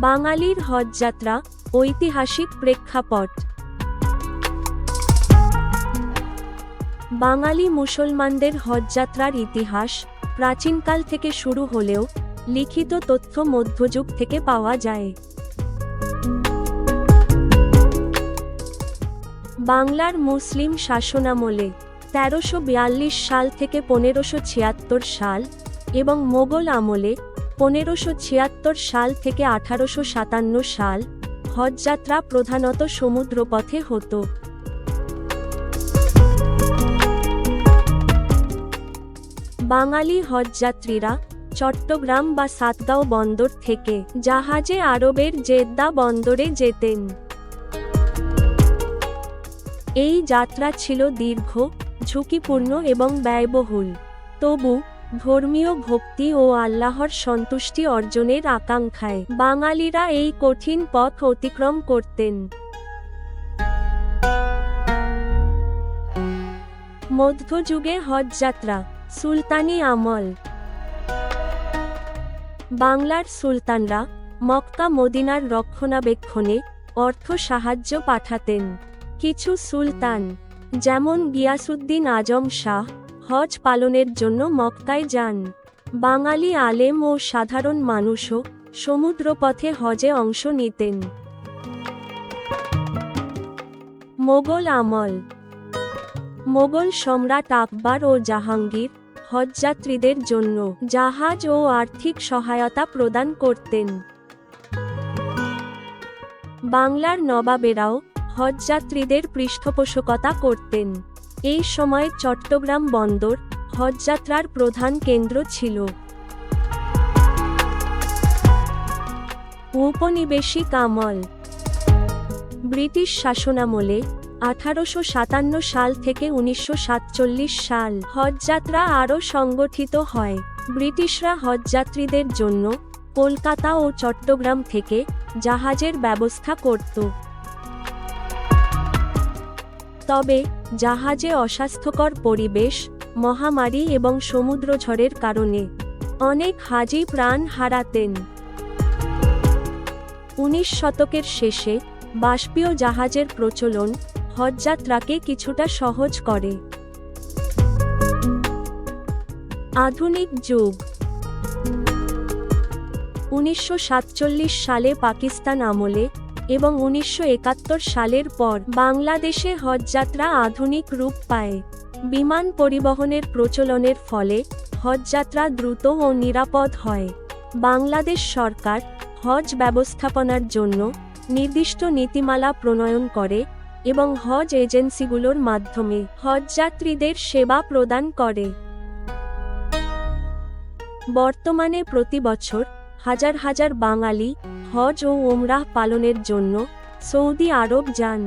বাঙালির হজযাত্রা, ঐতিহাসিক প্রেক্ষাপট। বাঙালি মুসলমানদের হজযাত্রার ইতিহাস প্রাচীনকাল থেকে শুরু হলেও লিখিত তথ্য মধ্যযুগ থেকে পাওয়া যায়। বাংলার মুসলিম শাসনামলে তেরোশো সাল থেকে পনেরোশো সাল এবং মোগল আমলে পনেরোশো ছিয়াত্তর সাল থেকে আঠারোশো সাতান্ন সাল হজযাত্রা প্রধানত সমুদ্রপথে হতো। বাঙালি হজযাত্রীরা চট্টগ্রাম বা সাতগাঁও বন্দর থেকে জাহাজে আরবের জেদ্দা বন্দরে যেতেন। এই যাত্রা ছিল দীর্ঘ, ঝুঁকিপূর্ণ এবং ব্যয়বহুল। তবু ধর্মীয় ভক্তি ও আল্লাহর সন্তুষ্টি অর্জনের আকাঙ্ক্ষায় বাঙালিরা এই কঠিন পথ অতিক্রম করতেন। মধ্যযুগে হজযাত্রা সুলতানি আমল। বাংলার সুলতানরা মক্কা মদিনার রক্ষণাবেক্ষণে অর্থ সাহায্য পাঠাতেন। কিছু সুলতান, যেমন গিয়াসুদ্দিন আজম শাহ হজ পালনের জন্য মক্কায় যান। বাঙালি আলেম ও সাধারণ মানুষও সমুদ্রপথে হজে অংশ নিতেন। মোগল আমল। মোগল সম্রাট আকবর ও জাহাঙ্গীর হজযাত্রীদের জন্য জাহাজ ও আর্থিক সহায়তা প্রদান করতেন। বাংলার নবাবেরাও হজযাত্রীদের পৃষ্ঠপোষকতা করতেন। এই সময় চট্টগ্রাম বন্দর হজযাত্রার প্রধান কেন্দ্র ছিল। ঔপনিবেশিক আমল। ব্রিটিশ শাসনামলে আঠারোশো সাতান্ন সাল থেকে উনিশশো সাতচল্লিশ সাল হজযাত্রা আরও সংগঠিত হয়। ব্রিটিশরা হজযাত্রীদের জন্য কলকাতা ও চট্টগ্রাম থেকে জাহাজের ব্যবস্থা করত। তবে, জাহাজে অস্বাস্থ্যকর পরিবেশ, মহামারী এবং সমুদ্রঝড়ের কারণে। অনেক হাজি প্রাণ হারাতেন। উনিশ শতকের শেষে, বাষ্পীয় জাহাজের প্রচলন, হজযাত্রাকে কিছুটা সহজ করে। আধুনিক যুগ। উনিশশো সাতচল্লিশ সালে পাকিস্তান আমলে এবং উনিশশো একাত্তর সালের পর বাংলাদেশে হজযাত্রা আধুনিক রূপ পায়। বিমান পরিবহনের প্রচলনের ফলে হজযাত্রা দ্রুত ও নিরাপদ হয়। বাংলাদেশ সরকার হজ ব্যবস্থাপনার জন্য নির্দিষ্ট নীতিমালা প্রণয়ন করে এবং হজ এজেন্সিগুলোর মাধ্যমে হজযাত্রীদের সেবা প্রদান করে। বর্তমানে প্রতি বছর হাজার হাজার বাঙালি হজ ও ওমরাহ পালনের জন্য সৌদি আরব যান।